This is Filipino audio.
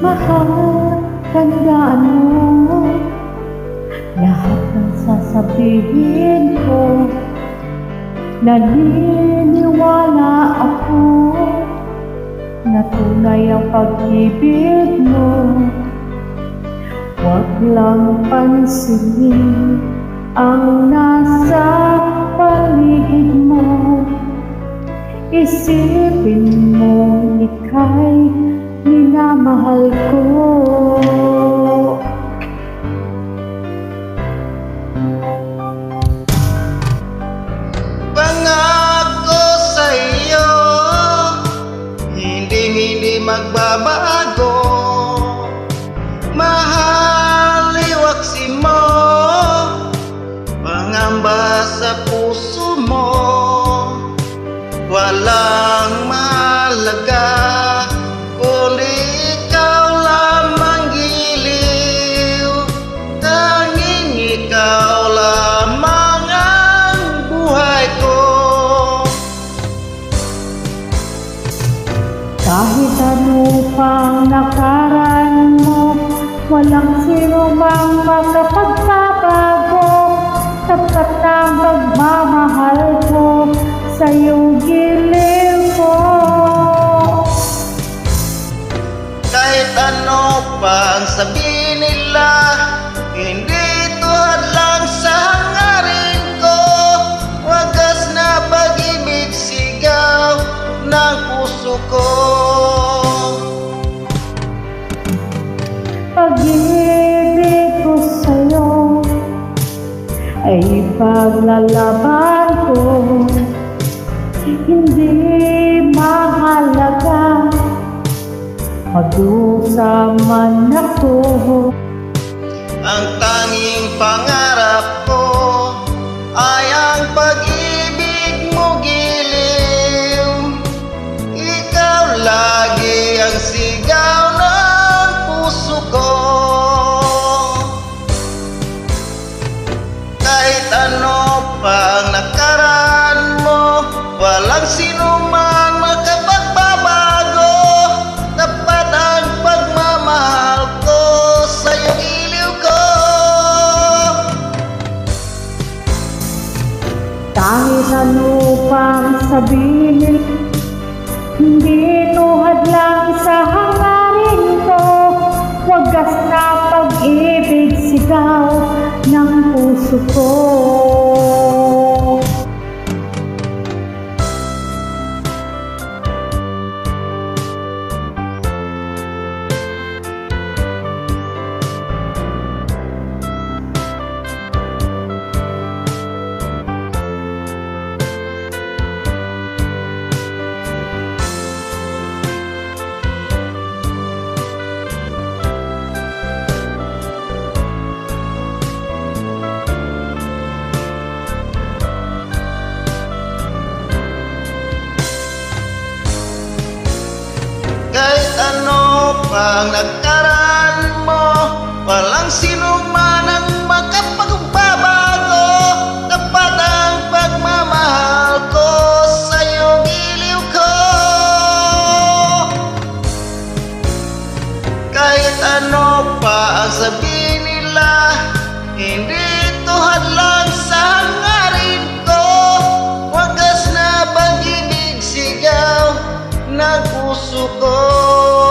Mahal, tandaan mo. Lahat ng sasabihin ko Naniniwala ako Na tunay ang pag-ibig mo. Huwag lang pansinin Ang nasa paligid mo. Isipin Walang mahalaga Kundi ikaw lamang giliw. Tanging ikaw lamang ang buhay ko. Kahit ano pang nakaraan mo Walang sino mang makapagpapago Ano pang sabihin nila? Hindi ito hadlang sa hangarin ko. Wagas na pag-ibig sigaw ng puso ko. Pag-ibig ko sa'yo Ay paglalaban ko. Hindi mahalaga Magdusa man ako Ang tanging pangarap ko Ay ang pag-ibig Kahit ano pang sabihin Hindi tuhad lang sa hangarin ko. Wagas na pag-ibig sigaw ng puso ko Ang nagkaraan mo. Walang sino man ang makapagbabago. Dapat ang pagmamahal ko Sa'yo giliw ko. Kahit ano pa ang sabihin nila Hindi ito hadlang sa ko. Wagas na pag-ibig sigaw Nagpuso ko.